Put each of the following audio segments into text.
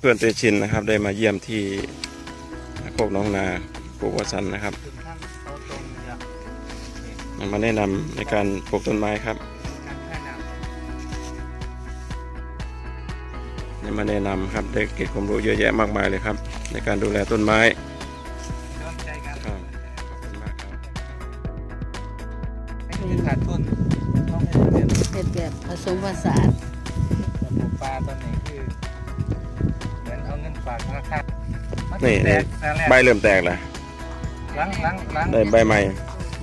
เพื่อนเตชินนะครับได้มาเยี่ยมที่โคกน้องนาปลูกวสันต์นะครับถึงขั้นเขาตรงอยากมาแนะนำในการปลูกต้นไม้ครับการแค่น้ได้มาแนะนำครับได้เก็บความรู้เยอะแยะมากมายเลยครับ ในการดูแลต้นไม้ำย้อนใจกันครับขอบคุณมากครับไม่มีขาดทุนต้องให้เรียนเป็นแบบผสมผสานแต่ปลูกปลาตอนนี้คือ ฝากธนาคารมันนี่แตกแต่แรกใบเริ่มแตกแล้วหลังหลังหลังได้ใบใหม่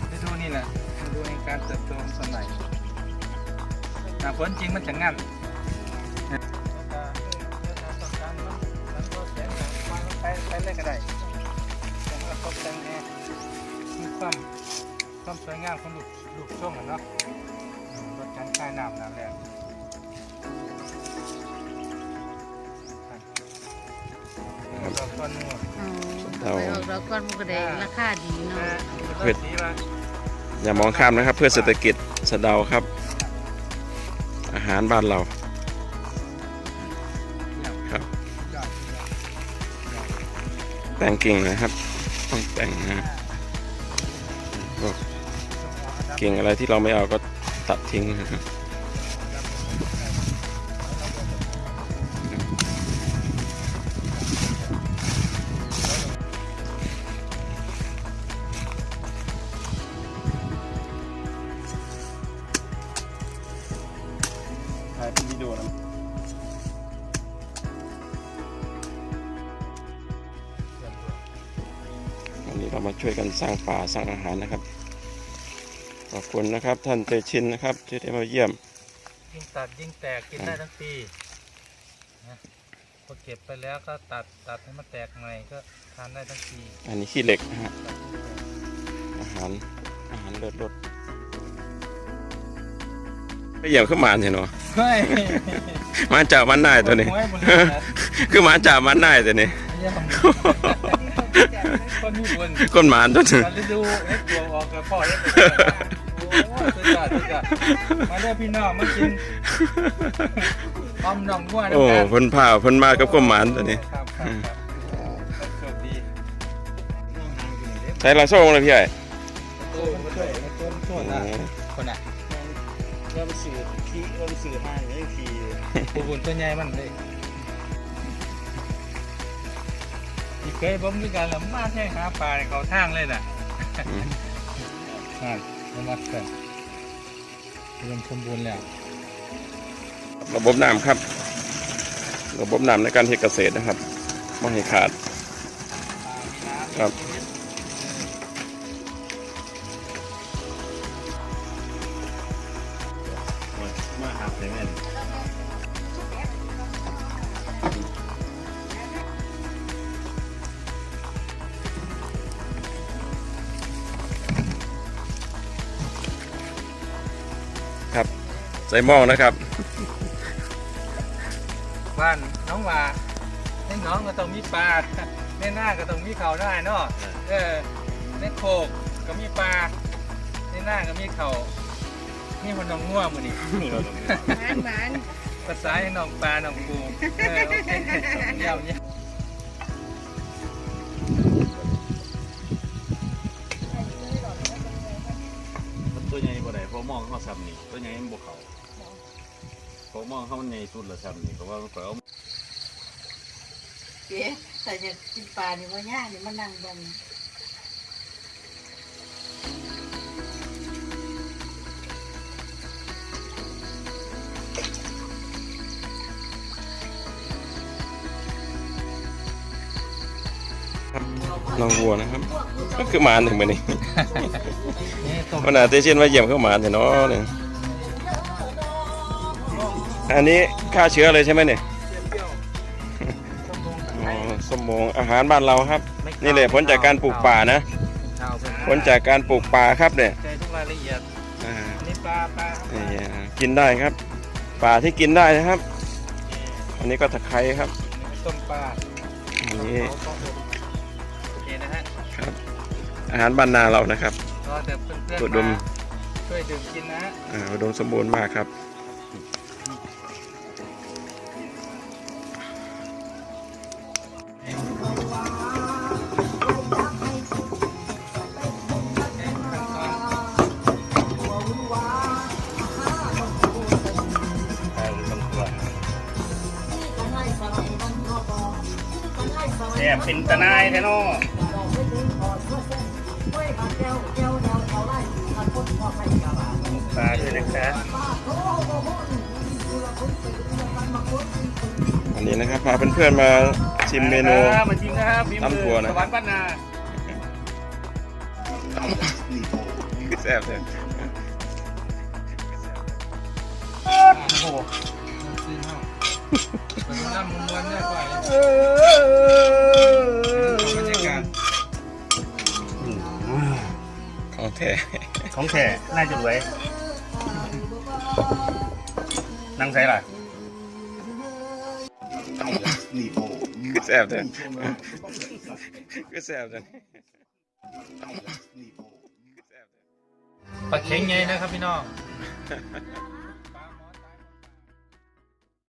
ไปดูนี่แหละไปดูในการเติบโตของต้นไม้หน้าฝนจริงมันจะงั่นไปไปเลยก็ได้แต่ว่าตกแต่งแน่มีความความสวยงามของลูกลูกช่วงอะเนาะอืมลดการคายน้ำน้ำแรง เราก้อนนวดเอาไปออกดอกก้อนมันก็ได้ราคาดีเนาะเผ็ด อย่ามองข้ามนะครับ เพื่อเศรษฐกิจสะเดาครับ อาหารบ้านเราครับ แต่งกิ่งนะครับ ต้องแต่งนะพวกกิ่งอะไรที่เราไม่เอาก็ตัดทิ้งนะครับ วันนี้เรามาช่วยกันสร้างป่าสร้างอาหารนะครับ ขอบคุณนะครับท่านเตชินนะครับที่ได้มาเยี่ยม ยิ่งตัดยิ่งแตกกินได้ทั้งปีนะพอเก็บไปแล้วก็ตัดตัดให้มันแตกใหม่ก็ทานได้ทั้งปีอันนี้ขี้เหล็กนะฮะอาหารอาหารเลิศรสไปเยี่ยมขึ้นมาเห็นเนาะเฮ้ยมาจากมันได้ตัวนี้หวยบนเรือนะคือมาจากมันได้ตัวนี้ เยี่ยม คนมีบุญก้นหมานตัวนี้การฤดูเอ็กตัวออกกับพ่อเอ็กโอ้สุดยอดสุดยอดมาเด้อพี่น้องมากินอมน่องงัวโอ้น้ำกันเพ่นผ้าเพ่นมากับก้นหมานตัวนี้ครับครับครับโชคดีใช้ลาโซ่เลยพี่ใหญ่โอ้มาช่วยมาช่วยมาช่วยนะคนน่ะเริ่มสื่อที่เริ่มสื่อให้ไม่ทีปูบุญตัวใหญ่มันเลย อีกเคยบ่มีการละมาแท่งหาปลาในเขาทางเลยน่ะอืมอ่ามันมาเกิดรวมสมบูรณ์แล้ว ระบบน้ำครับ ระบบน้ำในการเฮ็ดเกษตรนะครับไม่ให้ขาดครับมาหักเลยแม่ ใส่หม้อนะครับ บ้านน้องว่าในหน้องก็ต้องมีปลาในหน้าก็ต้องมีเขาได้เนาะเออในโคกก็มีปลาในหน้าก็มีเขานี่คนน้องง่วมือนี่หมานหมานภาษาให้น้องปลาน้องปูเออโอเคเยี่ยมเยี่ยม ตัวใหญ่บ่ได้เพราะมองเขาซ้ำนี่ตัวใหญ่มันบ่เขาเพราะมองเขามันใหญ่สุดละซ้ำนี่เพราะว่ามันเปล่าเก๋แต่อยากกินปลานี่ว่ายากนี่มันนั่งบัง น้องวัวนะครับ ก็คือหมานถึงไปนี่นี่ต้มวันหนาเตชินมาเยี่ยมเข้าหมานเห็นเนาะเนี่ยอันนี้ฆ่าเชื้อเลยใช่ไหมเนี่ยเปรี้ยวต้มลงอ๋อสมองอาหารบ้านเราครับ นี่เลยผลจากการปลูกป่านะข้าวเป็นผลจากการปลูกป่าครับเนี่ยใจทุกรายละเอียดอ่าอันนี้ปลาปลานี่อ่ากินได้ครับป่าที่กินได้นะครับ อันนี้ก็ตะไคร้ครับต้มปลาอัน ครับ อาหารบ้านนาเรานะครับก็แต่เพื่อนๆอุดมช่วยดื่มกินนะอ่าดมสมบูรณ์มากครับเนี่ยเป็นตะนายแท้เนาะ ปลาด้วยนะครับวันนี้นะครับพาเพื่อนๆมาชิมเมนูครับมาชิมนะครับฝีมือตำถั่วนะ สวรรค์บ้านนาแซ่บเลยโอ้โหซีนเฮาเป็นน้ำมวนๆเนี่ยก่อนบรรยากาศ ของแท้ของแท้น่าจะรวยนั่งใส่ล่ะคือแซ่บเลยคือแซ่บเลยปลาเค็งไงนะครับพี่น้อง